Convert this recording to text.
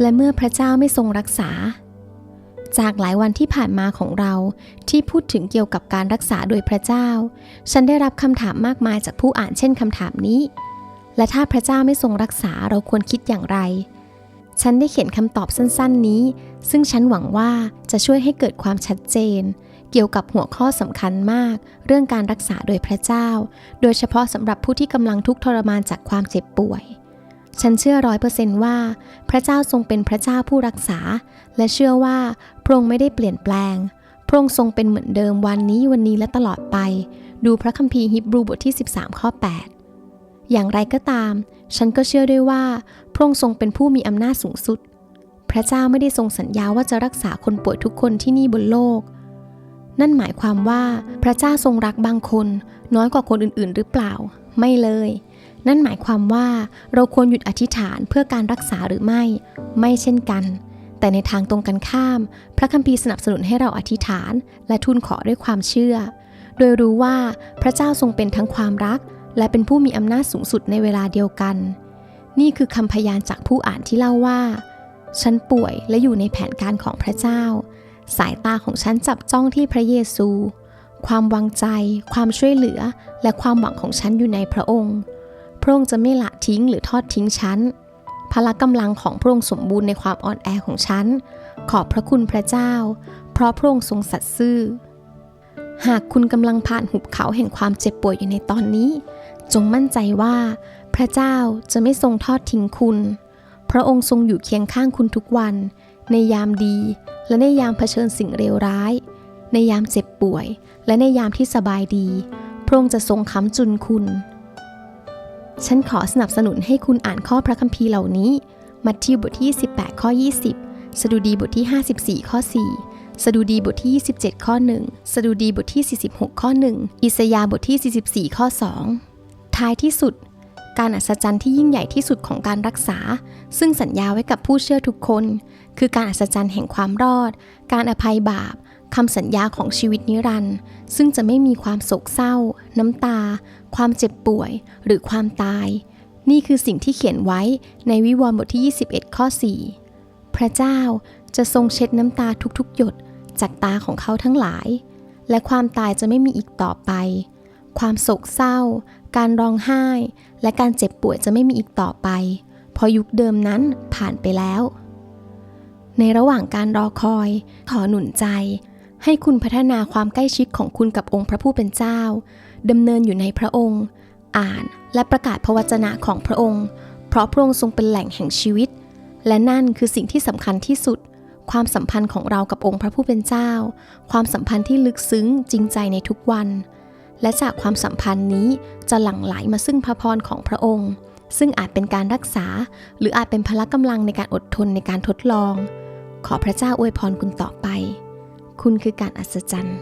และเมื่อพระเจ้าไม่ทรงรักษา จากหลายวันที่ผ่านมาของเราที่พูดถึงเกี่ยวกับการรักษาโดยพระเจ้า ฉันได้รับคำถามมากมายจากผู้อ่านเช่นคำถามนี้ และถ้าพระเจ้าไม่ทรงรักษาเราควรคิดอย่างไร ฉันได้เขียนคำตอบสั้น ๆ นี้ ซึ่งฉันหวังว่าจะช่วยให้เกิดความชัดเจน เกี่ยวกับหัวข้อสำคัญมาก เรื่องการรักษาโดยพระเจ้า โดยเฉพาะสำหรับผู้ที่กำลังทุกข์ทรมานจากความเจ็บป่วย ฉันเชื่อร้อยเปอร์เซนต์ว่า พระเจ้าทรงเป็นพระเจ้าผู้รักษา และเชื่อว่าพระองค์ไม่ได้เปลี่ยนแปลง พระองค์ทรงเป็นเหมือนเดิมวันนี้วันนี้และตลอดไป ดูพระคัมภีร์ฮิบรูบทที่ 13 ข้อ 8 อย่างไรก็ตาม ฉันก็เชื่อด้วยว่า พระองค์ทรงเป็นผู้มีอำนาจสูงสุด พระเจ้าไม่ได้ทรงสัญญาว่าจะรักษาคนป่วยทุกคนที่นี่บนโลก นั่นหมายความว่าพระเจ้าทรงรักบางคน น้อยกว่าคนอื่นๆ หรือเปล่า ไม่เลย นั่นหมายความว่าเราควรหยุดอธิษฐานเพื่อการรักษาหรือไม่ ไม่เช่นกัน แต่ในทางตรงกันข้าม พระคัมภีร์สนับสนุนให้เราอธิษฐาน และทูลขอด้วยความเชื่อ โดยรู้ว่าพระเจ้าทรงเป็นทั้งความรัก และเป็นผู้มีอำนาจสูงสุดในเวลาเดียวกัน นี่คือคำพยานจากผู้อ่านที่เล่าว่า ฉันป่วยและอยู่ในแผนการของพระเจ้า สายตาของฉันจับจ้องที่พระเยซู ความวางใจ ความช่วยเหลือ และความหวังของฉันอยู่ในพระองค์ พระองค์จะไม่ละทิ้งหรือทอดทิ้งฉัน พละกำลังของพระองค์สมบูรณ์ในความอ่อนแอของฉัน ขอบพระคุณพระเจ้า เพราะพระองค์ทรงสัตย์ซื่อ หากคุณกำลังผ่านหุบเขาแห่งความเจ็บป่วยอยู่ในตอนนี้ จงมั่นใจว่า พระเจ้าจะไม่ทรงทอดทิ้งคุณ พระองค์ทรงอยู่เคียงข้างคุณทุกวัน ในยามดี และในยามเผชิญสิ่งเลวร้าย ในยามเจ็บป่วย และในยามที่สบายดี พระองค์จะทรงค้ำจุนคุณ ฉันขอสนับสนุนให้คุณอ่านข้อพระคัมภีร์เหล่านี้ มัทธิวบทที่18ข้อ 20 สดุดีบทที่ 54 ข้อ 4สดุดีบทที่ 27 ข้อ 1 สดุดีบทที่ 46 ข้อ 1 อิสยาบทที่ 44 ข้อ 2 ท้ายที่สุด การอัศจรรย์ที่ยิ่งใหญ่ที่สุดของการรักษา ซึ่งสัญญาไว้กับผู้เชื่อทุกคน คือการอัศจรรย์แห่งความรอด การอภัยบาป คำสัญญาของชีวิตนิรันดร์ซึ่งจะไม่มีความโศกเศร้า น้ำตา ความเจ็บป่วย หรือความตาย นี่คือสิ่งที่เขียนไว้ในวิวรณ์บทที่ 21 ข้อ 4 พระเจ้าจะทรงเช็ดน้ำตาทุกๆ หยดจากตาของเขาทั้งหลาย และความตายจะไม่มีอีกต่อไป ความโศกเศร้า การร้องไห้ และการเจ็บป่วยจะไม่มีอีกต่อไป เพราะยุคเดิมนั้นผ่านไปแล้วในระหว่างการรอคอย ขอหนุนใจ ให้คุณพัฒนาความใกล้ชิดของคุณกับองค์พระผู้เป็นเจ้าดำเนินอยู่ในพระองค์ อ่านและประกาศพระวจนะของพระองค์ เพราะพระองค์ทรงเป็นแหล่งแห่งชีวิต และนั่นคือสิ่งที่สำคัญที่สุด ความสัมพันธ์ของเรากับองค์พระผู้เป็นเจ้า ความสัมพันธ์ที่ลึกซึ้งจริงใจในทุกวัน และจากความสัมพันธ์นี้จะหลั่งไหลมาซึ่งพระพรของพระองค์ ซึ่งอาจเป็นการรักษา หรืออาจเป็นพละกำลังในการอดทนในการทดลอง ขอพระเจ้าอวยพรคุณต่อไป คุณคือการอัศจรรย์